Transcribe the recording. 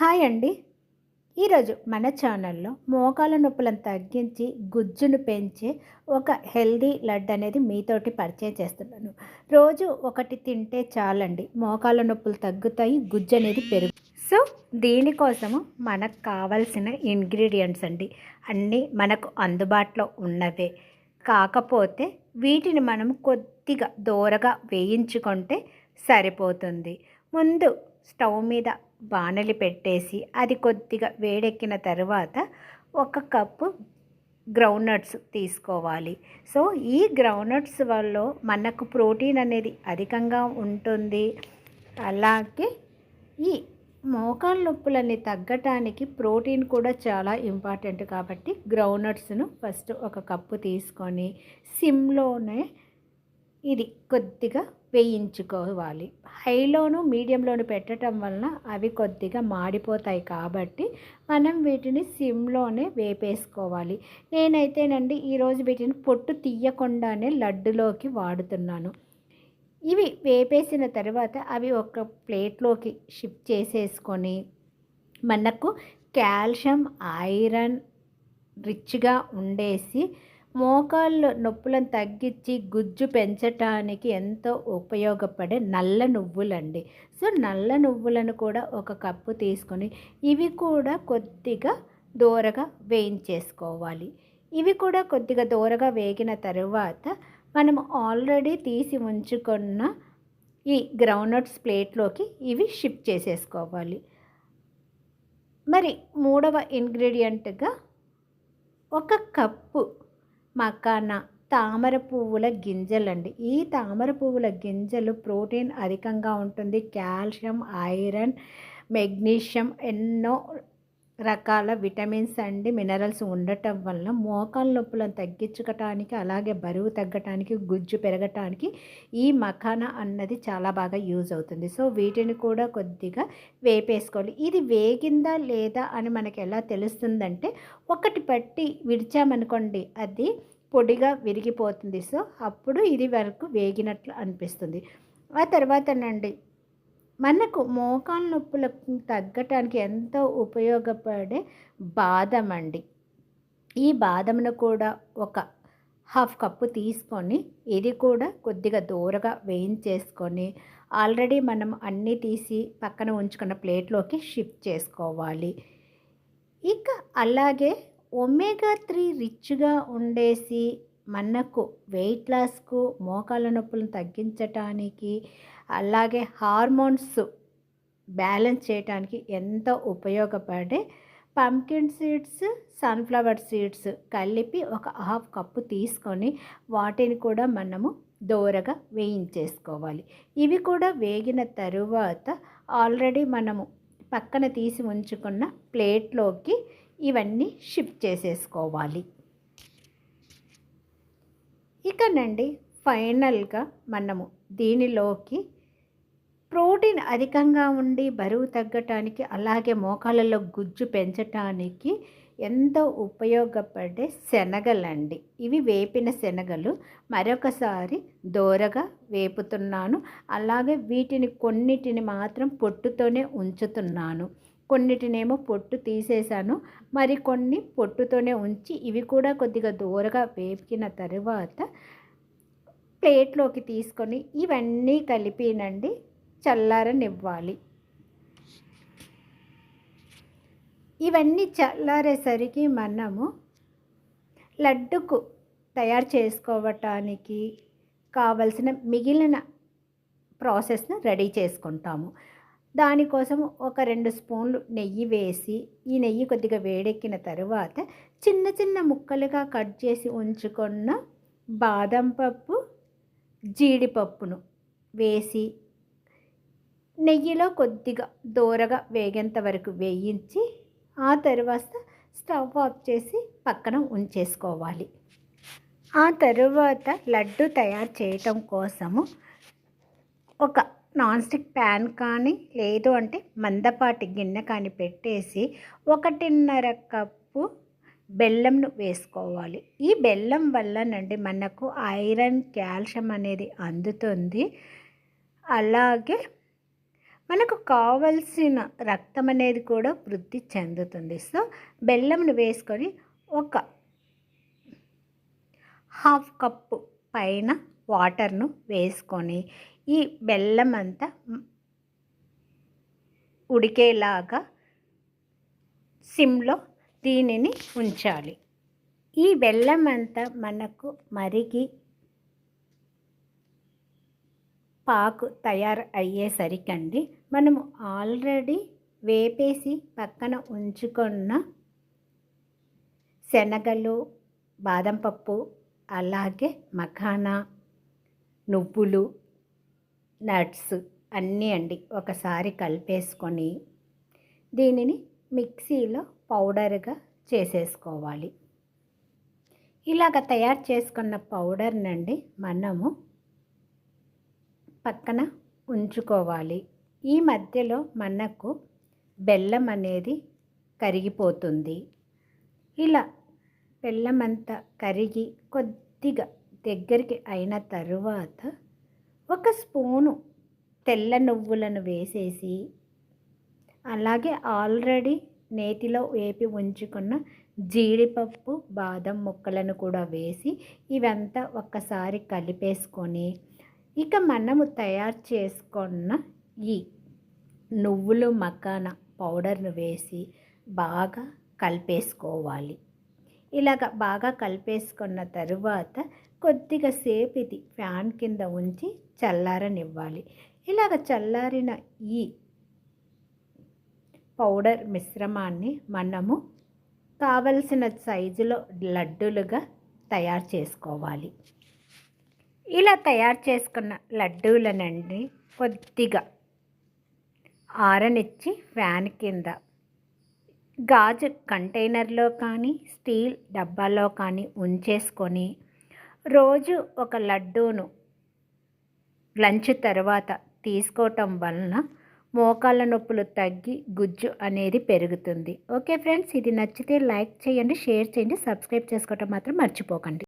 Hi అండి. ఈరోజు మన ఛానల్లో మోకాల నొప్పులను తగ్గించి గుజ్జును పెంచే ఒక హెల్దీ లడ్డు అనేది మీతోటి పరిచయం చేస్తున్నాను. రోజు ఒకటి తింటే చాలండి. మోకాల నొప్పులు తగ్గుతాయి గుజ్జు అనేది పెరుగు. సో దీనికోసము మనకు కావాల్సిన ఇంగ్రీడియంట్స్ అండి. అన్నీ మనకు అందుబాటులో ఉన్నవే. కాకపోతే వీటిని మనం కొద్దిగా దూరగా వేయించుకుంటే సరిపోతుంది. ముందు స్టవ్ మీద బాణలి పెట్టేసి అది కొద్దిగా వేడెక్కిన తర్వాత ఒక కప్పు గ్రౌండ్నట్స్ తీసుకోవాలి. సో ఈ గ్రౌండ్నట్స్ వల్ల మనకు ప్రోటీన్ అనేది అధికంగా ఉంటుంది. అలాగే ఈ మోకాళ్ళ నొప్పులని తగ్గటానికి ప్రోటీన్ కూడా చాలా ఇంపార్టెంట్ కాబట్టి గ్రౌండ్నట్స్ను ఫస్ట్ ఒక కప్పు తీసుకొని సిమ్లోనే ఇది కొద్దిగా వేయించుకోవాలి. హైలోను మీడియంలోను పెట్టడం వలన అవి కొద్దిగా మాడిపోతాయి కాబట్టి మనం వీటిని సిమ్లోనే వేపేసుకోవాలి. నేనైతేనండి ఈరోజు వీటిని పొట్టు తీయకుండానే లడ్డులోకి వాడుతున్నాను. ఇవి వేపేసిన తర్వాత అవి ఒక ప్లేట్లోకి షిఫ్ట్ చేసేసుకొని మనకు కాల్షియం ఐరన్ రిచ్గా ఉండేసి మోకాళ్ళు నొప్పులను తగ్గించి గుజ్జు పెంచటానికి ఎంతో ఉపయోగపడే నల్ల నువ్వులండి. సో నల్ల నువ్వులను కూడా ఒక కప్పు తీసుకొని ఇవి కూడా కొద్దిగా దూరగా వేయించేసుకోవాలి. ఇవి కూడా కొద్దిగా దూరగా వేగిన తర్వాత మనం ఆల్రెడీ తీసి ఉంచుకున్న ఈ గ్రౌండ్నట్స్ ప్లేట్లోకి ఇవి షిఫ్ట్ చేసేసుకోవాలి. మరి మూడవ ఇంగ్రీడియంట్గా ఒక కప్పు మకాన తామర పువ్వుల గింజలండి. ఈ తామర పువ్వుల గింజలు ప్రోటీన్ అధికంగా ఉంటుంది. కాల్షియం ఐరన్ మెగ్నీషియం ఎన్నో రకాల విటమిన్స్ అండ్ మినరల్స్ ఉండటం వల్ల మోకాల నొప్పులను తగ్గించుకోవటానికి అలాగే బరువు తగ్గటానికి గుజ్జు పెరగటానికి ఈ మఖాన అన్నది చాలా బాగా యూజ్ అవుతుంది. సో వీటిని కూడా కొద్దిగా వేపేసుకోవాలి. ఇది వేగిందా లేదా అని మనకి ఎలా తెలుస్తుందంటే ఒకటి పట్టి విడిచామనుకోండి అది పొడిగా విరిగిపోతుంది. సో అప్పుడు ఇది వరకు వేగినట్లు అనిపిస్తుంది. ఆ తర్వాతనండి మనకు మోకాల నొప్పులకు తగ్గటానికి ఎంతో ఉపయోగపడే బాదం అండి ఈ బాదంను కూడా ఒక హాఫ్ కప్పు తీసుకొని ఇది కూడా కొద్దిగా దూరగా వేయించేసుకొని ఆల్రెడీ మనం అన్నీ తీసి పక్కన ఉంచుకున్న ప్లేట్లోకి షిఫ్ట్ చేసుకోవాలి. ఇక అలాగే ఒమేగా త్రీ రిచ్గా ఉండేసి మనకు వెయిట్ లాస్కు మోకాళ్ళ నొప్పులను తగ్గించటానికి అలాగే హార్మోన్స్ బ్యాలెన్స్ చేయడానికి ఎంతో ఉపయోగపడే పంకిన్ సీడ్స్ సన్ఫ్లవర్ సీడ్స్ కలిపి ఒక హాఫ్ కప్పు తీసుకొని వాటిని కూడా మనము దోరగా వేయించేసుకోవాలి. ఇవి కూడా వేగిన తరువాత ఆల్రెడీ మనము పక్కన తీసి ఉంచుకున్న ప్లేట్లోకి ఇవన్నీ షిఫ్ట్ చేసేసుకోవాలి. ఇకనండి ఫైనల్గా మనము దీనిలోకి ప్రోటీన్ అధికంగా ఉండి బరువు తగ్గటానికి అలాగే మోకాళ్ళలో గుజ్జు పెంచటానికి ఎంతో ఉపయోగపడే శనగలండి. ఇవి వేపిన శనగలు మరొకసారి దోరగా వేపుతున్నాను. అలాగే వీటిని కొన్నిటిని మాత్రం పొట్టుతోనే ఉంచుతున్నాను. కొన్నిటినేమో పొట్టు తీసేశాను. మరికొన్ని పొట్టుతోనే ఉంచి ఇవి కూడా కొద్దిగా దూరగా వేపిన తరువాత ప్లేట్లోకి తీసుకొని ఇవన్నీ కలిపినండి. చల్లారనివ్వాలి. ఇవన్నీ చల్లారేసరికి మనము లడ్డుకు తయారు చేసుకోవటానికి కావలసిన మిగిలిన ప్రాసెస్ను రెడీ చేసుకుంటాము. దానికోసం ఒక రెండు స్పూన్లు నెయ్యి వేసి ఈ నెయ్యి కొద్దిగా వేడెక్కిన తరువాత చిన్న చిన్న ముక్కలుగా కట్ చేసి ఉంచుకున్న బాదం పప్పు జీడిపప్పును వేసి నెయ్యిలో కొద్దిగా దూరగా వేగేంత వరకు వేయించి ఆ తర్వాత స్టవ్ ఆఫ్ చేసి పక్కన ఉంచేసుకోవాలి. ఆ తరువాత లడ్డు తయారు చేయటం కోసము ఒక నాన్ స్టిక్ ప్యాన్ కానీ లేదు అంటే మందపాటి గిన్నె కానీ పెట్టేసి ఒకటిన్నర కప్పు బెల్లంను వేసుకోవాలి. ఈ బెల్లం వల్లనండి మనకు ఐరన్ కాల్షియం అనేది అందుతుంది. అలాగే మనకు కావలసిన రక్తం అనేది కూడా వృద్ధి చెందుతుంది. సో బెల్లంను వేసుకొని ఒక హాఫ్ కప్పు పైన వాటర్ను వేసుకొని ఈ బెల్లం అంతా ఉడికేలాగా సిమ్లో దీనిని ఉంచాలి. ఈ బెల్లం అంతా మనకు మరిగి పాకు తయారు అయ్యేసరికండి మనము ఆల్రెడీ వేపేసి పక్కన ఉంచుకున్న శనగలు బాదం పప్పు అలాగే మఖానా నువ్వులు నట్స్ అన్నీ అండి ఒకసారి కలిపేసుకొని దీనిని మిక్సీలో పౌడర్గా చేసేసుకోవాలి. ఇలాగ తయారు చేసుకున్న పౌడర్నండి మనము పక్కన ఉంచుకోవాలి. ఈ మధ్యలో మనకు బెల్లం అనేది కరిగిపోతుంది. ఇలా బెల్లం అంతా కరిగి కొద్దిగా దగ్గరికి అయిన తరువాత ఒక స్పూను తెల్ల నువ్వులను వేసేసి అలాగే ఆల్రెడీ నేతిలో వేపి ఉంచుకున్న జీడిపప్పు బాదం ముక్కలను కూడా వేసి ఇవంతా ఒక్కసారి కలిపేసుకొని ఇక మనము తయారు చేసుకున్న ఈ నువ్వులు మకాన పౌడర్ను వేసి బాగా కలిపేసుకోవాలి. ఇలాగ బాగా కలిపేసుకున్న తరువాత కొద్దిగా సేపు ఇది ఫ్యాన్ కింద ఉంచి చల్లారనివ్వాలి. ఇలాగ చల్లారిన ఈ పౌడర్ మిశ్రమాన్ని మనము కావలసిన సైజులో లడ్డూలుగా తయారు చేసుకోవాలి. ఇలా తయారు చేసుకున్న లడ్డూలనండి కొద్దిగా ఆరనిచ్చి ఫ్యాన్ కింద గాజు కంటైనర్లో కానీ స్టీల్ డబ్బాలో కానీ ఉంచేసుకొని రోజు ఒక లడ్డూను లంచ్ తర్వాత తీసుకోవటం వలన మోకాళ్ళ నొప్పులు తగ్గి గుజ్జు అనేది పెరుగుతుంది. ఓకే ఫ్రెండ్స్ ఇది నచ్చితే లైక్ చేయండి షేర్ చేయండి సబ్స్క్రైబ్ చేసుకోవటం మాత్రం మర్చిపోకండి.